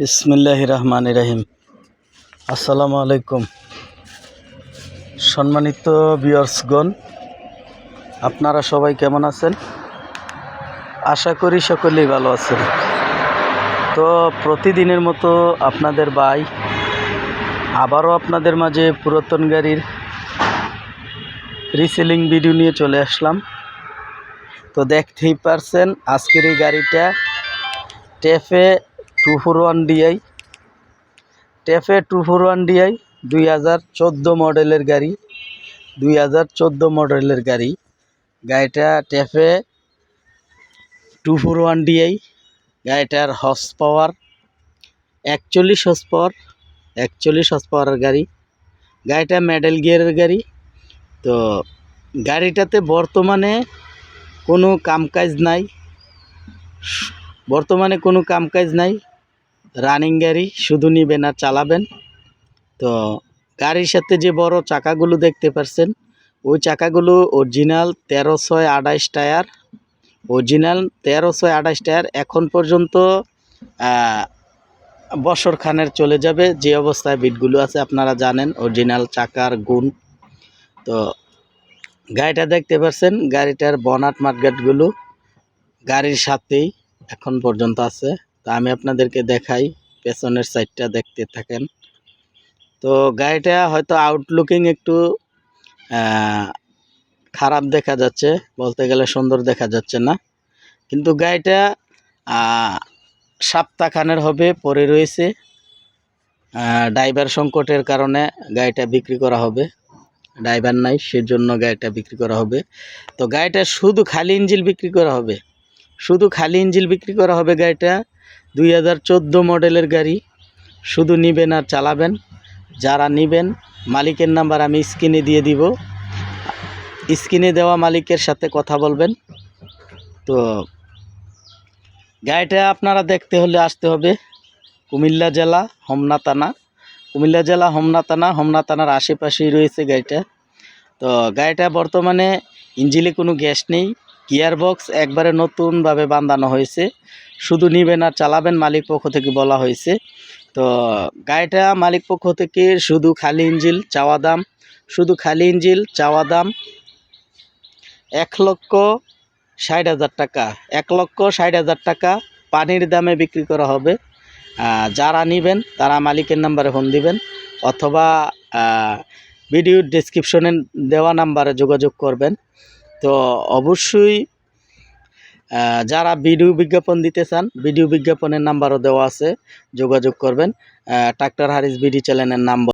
বিসমিল্লাহ রহমান রাহিম আসসালামু আলাইকুম সম্মানিত বিয়ার্সগণ আপনারা সবাই কেমন আছেন? আশা করি সকলেই ভালো আছেন। তো প্রতিদিনের মতো আপনাদের ভাই, আবারও আপনাদের মাঝে পুরাতন গাড়ির রিসেলিং ভিডিও নিয়ে চলে আসলাম। তো দেখতেই পারছেন, আজকের এই গাড়িটা TAFE two four one DI TAFE two four one DI দুই হাজার চোদ্দ মডেলের গাড়ি, দুই হাজার চোদ্দ মডেলের গাড়ি। গাড়িটা TAFE two four one DI গাড়িটার হর্স পাওয়ার একচল্লিশ হর্স পাওয়ার একচল্লিশ হর্স পাওয়ারের গাড়ি। গাড়িটা মেডেল গিয়ারের গাড়ি। তো গাড়িটাতে বর্তমানে কোনো কামকাজ নাই। বর্তমানে কোনো কামকাজ নাই। রানিং গাড়ি শুধু নিবেন আর চালাবেন। তো গাড়ির সাথে যে বড় চাকাগুলো দেখতে পাচ্ছেন ওই চাকাগুলো অরিজিনাল তেরো ছয় আঠাইশ টায়ার। অরিজিনাল তেরো ছয় আঠাইশ টায়ার এখন পর্যন্ত বছর খানের চলে যাবে। যে অবস্থায় বিটগুলো আছে আপনারা জানেন অরিজিনাল চাকার গুণ। তো গাড়িটা দেখতে পাচ্ছেন গাড়িটার বনাট মাঠগাটগুলো গাড়ির সাথেই এখন পর্যন্ত আছে। তা আমি আপনাদেরকে দেখাই, পেছনের সাইডটা দেখতে থাকেন। তো গাড়িটা হয়তো আউটলুকিং একটু খারাপ দেখা যাচ্ছে, বলতে গেলে সুন্দর দেখা যাচ্ছে না। কিন্তু গাড়িটা সপ্তাহখানের হবে পরে রয়েছে। ড্রাইভার সংকটের কারণে গাড়িটা বিক্রি করা হবে। ড্রাইভার নাই, সেজন্য গাড়িটা বিক্রি করা হবে। তো গাড়িটা শুধু খালি ইঞ্জিল বিক্রি করা হবে। শুধু খালি ইঞ্জিল বিক্রি করা হবে গাড়িটা। দুই হাজার চোদ্দ মডেলের গাড়ি শুধু নিবেন আর চালাবেন। যারা নেবেন, মালিকের নাম্বার আমি স্ক্রিনে দিয়ে দিব। স্ক্রিনে দেওয়া মালিকের সাথে কথা বলবেন। তো গাড়িটা আপনারা দেখতে হলে আসতে হবে কুমিল্লা জেলা, হোমনা থানা। কুমিল্লা জেলা, হোমনা থানা, হোমনা থানার আশেপাশেই রয়েছে গাড়িটা। তো গাড়িটা বর্তমানে ইঞ্জিলে কোনো গ্যাস নেই। গিয়ার বক্স একবারে নতুনভাবে বাঁধানো হয়েছে। শুধু নিবেন আর চালাবেন মালিক পক্ষ থেকে বলা হয়েছে। তো গাড়িটা মালিক পক্ষ থেকে শুধু খালি ইঞ্জিল, চাওয়া দাম, শুধু খালি ইঞ্জিল, চাওয়া দাম এক লক্ষ ষাট হাজার টাকা। এক লক্ষ ষাট হাজার টাকা পানির দামে বিক্রি করা হবে। যারা নেবেন তারা মালিকের নাম্বারে ফোন দিবেন অথবা ভিডিও ডিসক্রিপশনে দেওয়া নাম্বারে যোগাযোগ করবেন। তো অবশ্যই যারা ভিডিও বিজ্ঞাপন দিতে চান, ভিডিও বিজ্ঞাপনের নাম্বারও দেওয়া আছে, যোগাযোগ করবেন ট্রাক্টর হারিস বিডি চ্যানেলের নাম